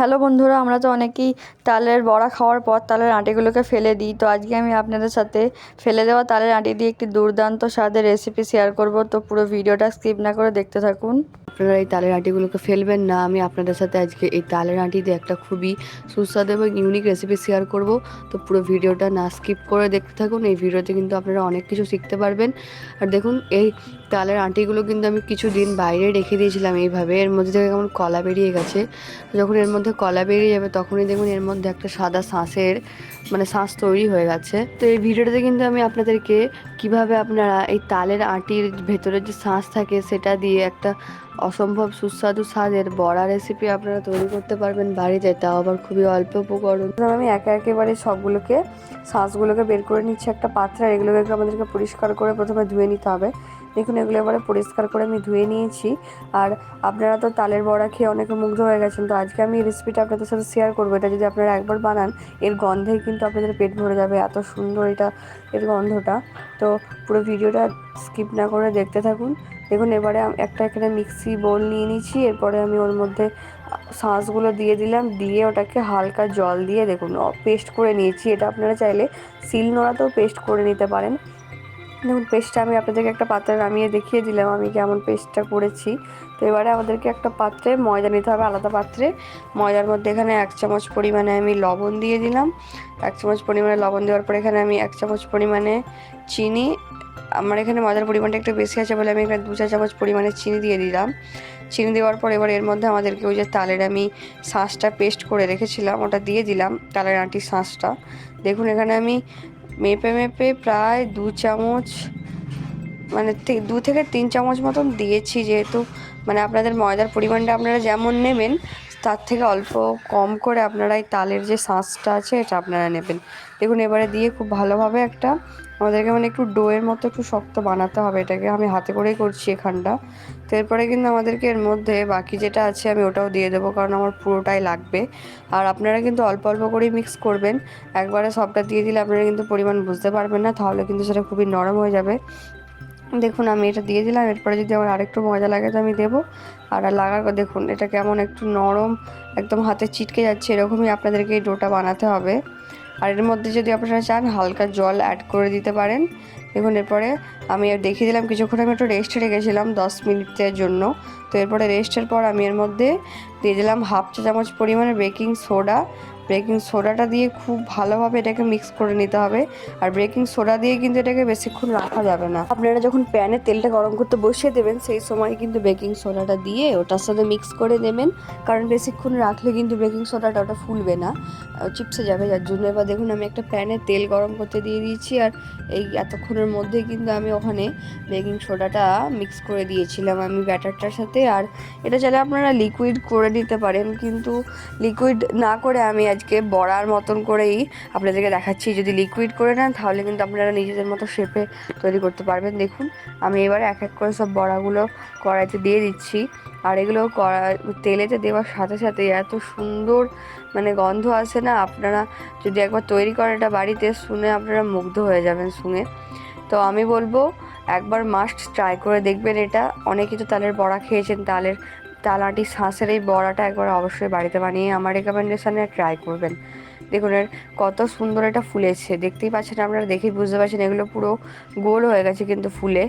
Hello বন্ধুরা, আমরা তো অনেকেই তালের বড়া খাওয়ার পর তালের আঁটিগুলোকে ফেলে দিই। তো আজকে আমি আপনাদের সাথে ফেলে দেওয়া তালের আঁটি দিয়ে একটি দুর্দান্ত স্বাদের রেসিপি শেয়ার করব। তো পুরো ভিডিওটা স্কিপ না করে দেখতে থাকুন। আপনারা এই তালের আঁটিগুলোকে ফেলবেন না, আমি আপনাদের সাথে আজকে এই তালের আঁটি দিয়ে একটা খুবই সুস্বাদু এবং ইউনিক রেসিপি শেয়ার করব। তো পুরো ভিডিওটা না স্কিপ করে দেখতে থাকুন, এই ভিডিওতে কিন্তু আপনারা অনেক কিছু শিখতে পারবেন। আর দেখুন, এই তালের আঁটিগুলো কিন্তু আমি কিছু দিন বাইরে রেখে দিয়েছিলাম এইভাবে। এর মধ্যে থেকে কেমন কলা বেরিয়ে গেছে। যখন এর মধ্যে কলা বেরিয়ে যাবে তখনই দেখুন এর মধ্যে একটা সাদা শাঁসের মানে শাঁস তৈরি হয়ে গেছে। তো এই ভিডিওটাতে কিন্তু আমি আপনাদেরকে কীভাবে আপনারা এই তালের আঁটির ভেতরে যে শাঁস থাকে সেটা দিয়ে একটা অসম্ভব সুস্বাদু স্বাদের বড়া রেসিপি আপনারা তৈরি করতে পারবেন বাড়িতে, তাও আবার খুবই অল্প উপকরণ। আমি একে একেবারে সবগুলোকে শাঁসগুলোকে বের করে নিচ্ছি একটা পাত্রে এগুলোকে আমাদেরকে পরিষ্কার করে প্রথমে ধুয়ে নিতে হবে। দেখুন এগুলো এবারে পরিষ্কার করে আমি ধুয়ে নিয়েছি। আর আপনারা তো তালের বড়া খেয়ে অনেকে মুগ্ধ হয়ে গেছেন, তো আজকে আমি এই রেসিপিটা আপনাদের সাথে শেয়ার করব। এটা যদি আপনারা একবার বানান, এর গন্ধেই কিন্তু আপনাদের পেট ভরে যাবে, এত সুন্দর এটা, এর গন্ধটা। তো পুরো ভিডিওটা স্কিপ না করে দেখতে থাকুন। দেখুন, এবারে একটা এখানে মিক্সি বোল নিয়ে নিয়েছি, এরপরে আমি ওর মধ্যে শাঁসগুলো দিয়ে দিলাম, দিয়ে ওটাকে হালকা জল দিয়ে দেখুন পেস্ট করে নিয়েছি। এটা আপনারা চাইলে শিল নোড়াতেও পেস্ট করে নিতে পারেন। দেখুন, পেস্টটা আমি আপনাদেরকে একটা পাত্রে নামিয়ে দেখিয়ে দিলাম, আমি কেমন পেস্টটা করেছি। তো এবারে আমাদেরকে একটা পাত্রে ময়দা নিতে হবে, আলাদা পাত্রে। ময়দার মধ্যে এখানে এক চামচ পরিমাণে আমি লবণ দিয়ে দিলাম। এক চামচ পরিমাণে লবণ দেওয়ার পর এখানে আমি এক চামচ পরিমাণে চিনি আমার এখানে ময়দার পরিমাণটা একটু বেশি আছে বলে আমি এখানে দু চার চামচ পরিমাণে চিনি দিয়ে দিলাম। চিনি দেওয়ার পর এবার এর মধ্যে আমাদেরকে ওই যে তালের আমি শাঁসটা পেস্ট করে রেখেছিলাম, ওটা দিয়ে দিলাম তালের আঁটির শাঁসটা। দেখুন এখানে আমি মেপে মেপে প্রায় দু চামচ মানে দু থেকে তিন চামচ মতন দিয়েছি যেহেতু মানে আপনাদের ময়দার পরিমাণটা আপনারা যেমন নেবেন, তার থেকে অল্প কম করে আপনারা এই তালের যে শাঁসটা আছে এটা আপনারা নেবেন। দেখুন এবারে দিয়ে খুব ভালোভাবে একটা আমাদেরকে মানে একটু ডোয়ের মতো একটু শক্ত বানাতে হবে, এটাকে আমি হাতে করেই করছি এখানটা। তো এরপরে কিন্তু আমাদেরকে এর মধ্যে বাকি যেটা আছে আমি ওটাও দিয়ে দেবো, কারণ আমার পুরোটাই লাগবে। আর আপনারা কিন্তু অল্প অল্প করেই মিক্স করবেন, একবারে সবটা দিয়ে দিলে আপনারা কিন্তু পরিমাণ বুঝতে পারবেন না, তাহলে কিন্তু সেটা খুবই নরম হয়ে যাবে। দেখুন, আমি এটা দিয়ে দিলাম, এরপরে যদি আমার আরেকটু মজা লাগে তো আমি দেবো। আর লাগার দেখুন, এটা কেমন একটু নরম, একদম হাতে চিটকে যাচ্ছে, এরকমই আপনাদেরকে এই ডোটা বানাতে হবে। আর এর মধ্যে যদি আপনারা চান, হালকা জল অ্যাড করে দিতে পারেন। দেখুন, এরপরে আমি দেখিয়ে দিলাম, কিছুক্ষণ আমি একটু রেস্ট রেখেছিলাম দশ মিনিটের জন্য। তো এরপরে রেস্টের পর আমি এর মধ্যে দিয়ে দিলাম হাফ চা চামচ পরিমাণে বেকিং সোডা বেকিং সোডাটা দিয়ে খুব ভালোভাবে এটাকে মিক্স করে নিতে হবে। আর বেকিং সোডা দিয়ে কিন্তু এটাকে বেশিক্ষণ রাখা যাবে না। আপনারা যখন প্যানে তেলটা গরম করতে বসিয়ে দেবেন, সেই সময় কিন্তু বেকিং সোডাটা দিয়ে ওটার সাথে মিক্স করে দেবেন কারণ বেশিক্ষণ রাখলে কিন্তু বেকিং সোডাটা ওটা ফুলবে না চিপসে যাবে। যার জন্য এবার দেখুন, আমি একটা প্যানে তেল গরম করতে দিয়ে দিয়েছি। আর এই এতক্ষণের মধ্যেই কিন্তু আমি ওখানে বেকিং সোডাটা মিক্স করে দিয়েছিলাম আমি ব্যাটারটার সাথে। আর এটা চাইলে আপনারা লিকুইড করে নিতে পারেন। কিন্তু লিকুইড না করে আমি আজকে বড়ার মতন করেই আপনাদেরকে দেখাচ্ছি। যদি লিকুইড করে নেন, তাহলে কিন্তু আপনারা নিজেদের মতো শেপে তৈরি করতে পারবেন। দেখুন, আমি এবার এক এক করে সব বড়াগুলো কড়াইতে দিয়ে দিচ্ছি। আর এগুলো কড়া, তেলেতে দেওয়ার সাথে সাথে এত সুন্দর মানে গন্ধ আসে না, আপনারা যদি একবার তৈরি করেন এটা বাড়িতে, শুনে আপনারা মুগ্ধ হয়ে যাবেন শুনে। তো আমি বলব, একবার মাস্ট ট্রাই করে দেখবেন এটা। অনেকেই তো তালের বড়া খেয়েছেন, তালের তালাটি শাঁসের এই বড়াটা একবার অবশ্যই বাড়িতে বানিয়ে আমার রেকমেন্ডেশনে ট্রাই করবেন। দেখুন এর কত সুন্দর এটা ফুলেছে দেখতেই পাচ্ছেন আপনারা, দেখেই বুঝতে পারছেন এগুলো পুরো গোল হয়ে গেছে কিন্তু ফুলে।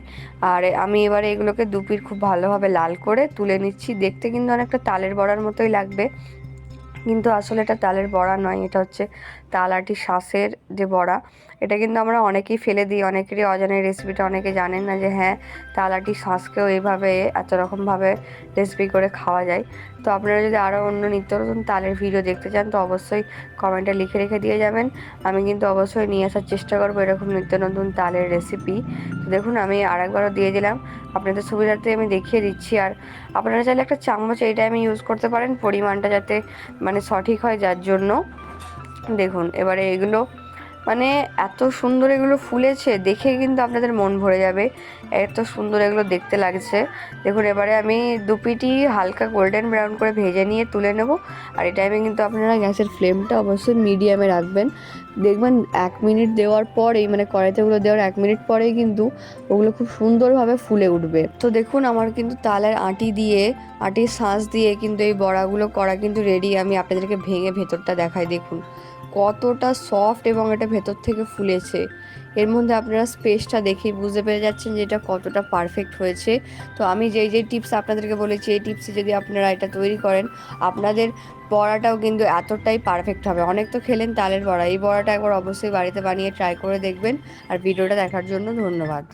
আর আমি এবারে এগুলোকে দুপির খুব ভালোভাবে লাল করে তুলে নিচ্ছি। দেখতে কিন্তু অনেকটা তালের বড়ার মতোই লাগবে। কিন্তু আসলে এটা তালের বড়া নয়, এটা হচ্ছে তালাটি শাঁসের যে বড়া, এটা কিন্তু আমরা অনেকেই ফেলে দিই, অনেকেরই অজানা রেসিপিটা অনেকে জানেন না যে হ্যাঁ তালাটি শাঁসকেও এইভাবে এত রকমভাবে রেসিপি করে খাওয়া যায়। তো আপনারা যদি আরও অন্য নিত্য নতুন তালের ভিডিও দেখতে চান, তো অবশ্যই কমেন্টে লিখে রেখে দিয়ে যাবেন। আমি কিন্তু অবশ্যই নিয়ে আসার চেষ্টা করব এরকম নিত্য নতুন তালের রেসিপি তো দেখুন, আমি আরেকবারও দিয়ে দিলাম। আপনাদের সুবিধার্থে আমি দেখিয়ে দিচ্ছি। আর আপনারা চাইলে একটা চামচ এই টাইমে ইউজ করতে পারেন, পরিমাণটা যাতে মানে সঠিক হয় যার জন্য। দেখুন, এবারে এগুলো মানে এত সুন্দর এগুলো ফুলেছে, দেখে কিন্তু আপনাদের মন ভরে যাবে। এত সুন্দর এগুলো দেখতে লাগছে। দেখুন, এবারে আমি দু পিটি হালকা গোল্ডেন ব্রাউন করে ভেজে নিয়ে তুলে নেব। আর এই টাইমে কিন্তু আপনারা গ্যাসের ফ্লেমটা অবশ্যই মিডিয়ামে রাখবেন। দেখবেন এক মিনিট দেওয়ার পরেই মানে কড়াইতে ওগুলো দেওয়ার এক মিনিট পরেই কিন্তু ওগুলো খুব সুন্দরভাবে ফুলে উঠবে। তো দেখুন, আমার কিন্তু তালের আটি দিয়ে, আটির শাঁস দিয়ে কিন্তু এই বড়াগুলো করা কিন্তু রেডি আমি আপনাদেরকে ভেঙে ভেতরটা দেখাই, দেখুন। কতটা সফট এবং এটা ভেতর থেকে ফুলেছে। এর মধ্যে আপনারা স্পেসটা দেখেই বুঝতে পেরে যাচ্ছেন যে এটা কতটা পারফেক্ট হয়েছে। তো আমি যেই যেই টিপস আপনাদেরকে বলেছি, এই টিপসে যদি আপনারা এটা তৈরি করেন, আপনাদের বড়াটাও কিন্তু এতটাই পারফেক্ট হবে। অনেক তো খেলেন তালের বড়া, এই বড়াটা একবার অবশ্যই বাড়িতে বানিয়ে ট্রাই করে দেখবেন। আর ভিডিওটা দেখার জন্য ধন্যবাদ।